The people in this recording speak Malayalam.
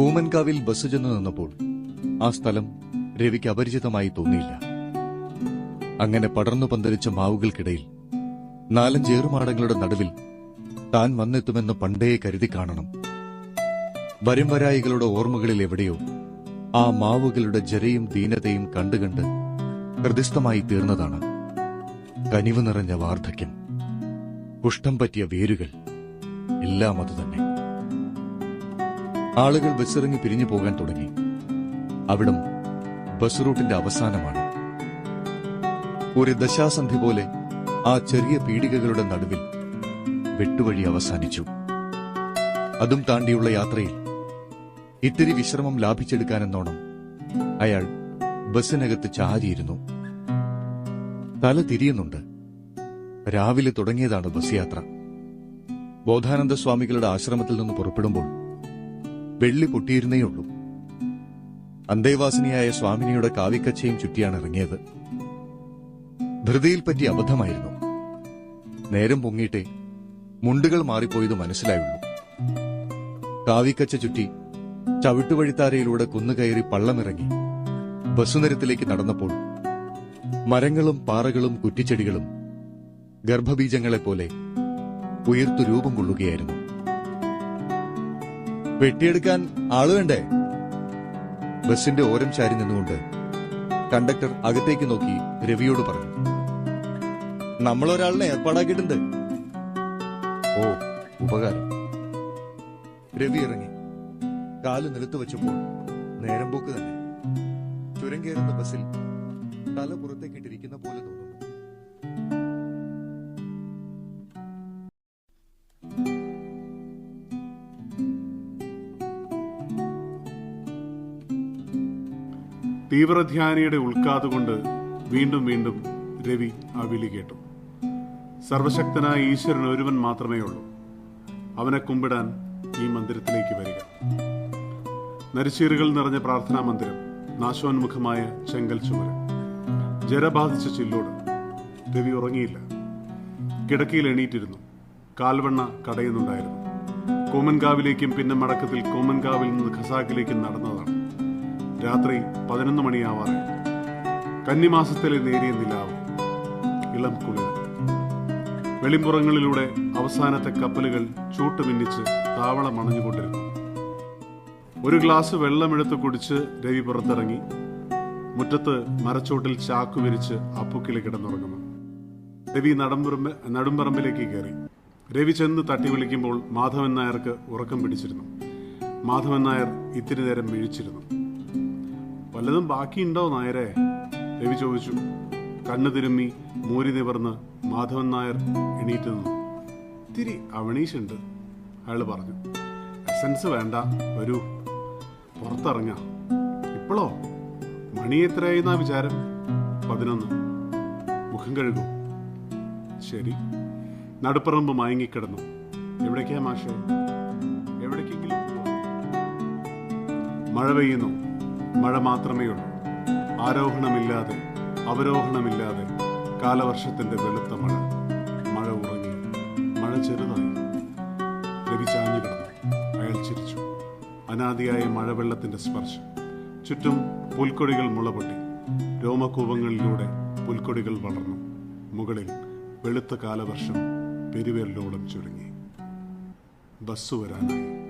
കൂമൻകാവിൽ ബസ് ചെന്ന് നിന്നപ്പോൾ ആ സ്ഥലം രവിക്ക് അപരിചിതമായി തോന്നിയില്ല. അങ്ങനെ പടർന്നു പന്തലിച്ച മാവുകൾക്കിടയിൽ നാലഞ്ചേറുമാടങ്ങളുടെ നടുവിൽ താൻ വന്നെത്തുമെന്ന് പണ്ടേ കരുതി കാണണം. വരുംവരായികളുടെ ഓർമ്മകളിൽ എവിടെയോ ആ മാവുകളുടെ ജരയും ദീനതയും കണ്ടുകണ്ട് ഹൃദിസ്ഥമായി തീർന്നതാണ്. കനിവ് നിറഞ്ഞ വാർദ്ധക്യം കുഷ്ഠം പറ്റിയ വേരുകൾ എല്ലാം അതുതന്നെ. ആളുകൾ ബസ്സിറങ്ങി പിരിഞ്ഞു പോകാൻ തുടങ്ങി. അവിടം ബസ് റൂട്ടിന്റെ അവസാനമാണ്. ഒരു ദശാസന്ധി പോലെ ആ ചെറിയ പീടികകളുടെ നടുവിൽ വെട്ടുവഴി അവസാനിച്ചു. അതും താണ്ടിയുള്ള യാത്രയിൽ ഇത്തിരി വിശ്രമം ലാഭിച്ചെടുക്കാനെന്നോണം അയാൾ ബസ്സിനകത്ത് ചാരിയിരുന്നു. തല തിരിയുന്നുണ്ട്. രാവിലെ തുടങ്ങിയതാണ് ബസ് യാത്ര. ബോധാനന്ദ സ്വാമികളുടെ ആശ്രമത്തിൽ നിന്ന് പുറപ്പെടുമ്പോൾ വെള്ളി പൊട്ടിയിരുന്നേയുള്ളൂ അന്തേവാസിനിയായ സ്വാമിനിയുടെ കാവിക്കച്ചയും ചുറ്റിയാണ് ഇറങ്ങിയത്. ധൃതിയിൽ പറ്റി അബദ്ധമായിരുന്നു. നേരം പൊങ്ങിയിട്ടേ മുണ്ടുകൾ മാറിപ്പോയത് മനസ്സിലായുള്ളൂ. കാവിക്കച്ച ചുറ്റി ചവിട്ടുവഴിത്താരയിലൂടെ കുന്നുകയറി പള്ളമിറങ്ങി ബസുനിരത്തിലേക്ക് നടന്നപ്പോൾ മരങ്ങളും പാറകളും കുറ്റിച്ചെടികളും ഗർഭബീജങ്ങളെപ്പോലെ ഉയർത്തു രൂപം കൊള്ളുകയായിരുന്നു. വെട്ടിയെടുക്കാൻ ആൾ വേണ്ടേ? ബസിന്റെ ഓരം ചാരി നിന്നുകൊണ്ട് കണ്ടക്ടർ അകത്തേക്ക് നോക്കി രവിയോട് പറഞ്ഞു. നമ്മൾ ഒരാളിനെ ഏർപ്പാടാക്കിയിട്ടുണ്ട്. ഓ ഉപകാരം. രവി ഇറങ്ങി. കാൽ നിലത്ത് വെച്ചപ്പോൾ നേരം പോക്ക് തന്നെ. ചുരം കയറുന്ന ബസ്സിൽ തല പുറത്തേക്കിട്ടിരിക്കുന്ന പോലെ തീവ്രധ്യാനിയുടെ ഉൾക്കാതുകൊണ്ട് വീണ്ടും വീണ്ടും രവി ആ വിളി കേട്ടു. സർവശക്തനായ ഈശ്വരൻ ഒരുവൻ മാത്രമേ ഉള്ളൂ. അവനെ കുമ്പിടാൻ ഈ മന്ദിരത്തിലേക്ക് വരിക. നരിച്ചീറുകൾ നിറഞ്ഞ പ്രാർത്ഥനാ മന്ദിരം നാശോന്മുഖമായ ചെങ്കൽ ചുമര. ജലബാധിച്ച ചില്ലോട് രവി ഉറങ്ങിയില്ല. കിടക്കയിൽ എണീറ്റിരുന്നു. കാൽവണ്ണ കടയുന്നുണ്ടായിരുന്നു. കോമൻകാവിലേക്കും പിന്നെ മടക്കത്തിൽ കോമൻകാവിൽ നിന്ന് ഖസാക്കിലേക്കും നടന്നതാണ്. രാത്രി പതിനൊന്ന് മണിയാവാറ് കന്നിമാസത്തിലെ നേരിയ നിലാവ് ഇളം കുളിർ. വെളിമ്പുറങ്ങളിലൂടെ അവസാനത്തെ കപ്പലുകൾ ചൂട്ട് ചൂട്ടുമിന്നിച്ച് താവളം അണഞ്ഞുകൊണ്ടിരുന്നു. ഒരു ഗ്ലാസ് വെള്ളമെടുത്ത് കുടിച്ച് രവി പുറത്തിറങ്ങി. മുറ്റത്ത് മരച്ചോട്ടിൽ ചാക്കു വിരിച്ച് അപ്പുക്കിളി കിടന്നുറങ്ങുന്നു. രവി നടമ്പുറമ്പ് നടുമ്പറമ്പിലേക്ക് കയറി. രവി ചെന്ന് തട്ടി വിളിക്കുമ്പോൾ മാധവൻ നായർക്ക് ഉറക്കം പിടിച്ചിരുന്നു. മാധവൻ നായർ ഇത്തിരി നേരം വീഴിച്ചിരുന്നു വല്ലതും ബാക്കിയുണ്ടോ നായരെ? രവി ചോദിച്ചു. കണ്ണു തിരുമ്മി മൂരി നിവർന്ന് മാധവൻ നായർ എണീറ്റ് നിന്നു. ഇത്തിരി അവണീഷുണ്ട് അയാൾ പറഞ്ഞു. എസൻസ് വേണ്ട വരൂ. പുറത്തിറങ്ങ. ഇപ്പോഴോ മണി എത്രയായിരുന്നാ വിചാരം? പതിനൊന്ന്. മുഖം കഴുകൂ. ശരി. നടുപ്പറമ്പ് മയങ്ങിക്കിടന്നു. എവിടേക്കാ മാഷേ? എവിടേക്കെങ്കിലും മഴ പെയ്യുന്നു. മഴ മാത്രമേ ഉള്ളൂ. ആരോഹണമില്ലാതെ അവരോഹണമില്ലാതെ കാലവർഷത്തിന്റെ വെളുത്ത മഴ. മഴ ഉറങ്ങി മഴ ചെറുതായി. രവി കിടന്നു. അയാൾ ചിരിച്ചു. അനാദിയായ മഴവെള്ളത്തിന്റെ സ്പർശം. ചുറ്റും പുൽക്കൊടികൾ മുളപൊട്ടി. രോമകൂപങ്ങളിലൂടെ പുൽക്കൊടികൾ വളർന്നു. മുകളിൽ വെളുത്ത കാലവർഷം പെരുവേലോളം ചുരുങ്ങി. ബസ് വരാനായി.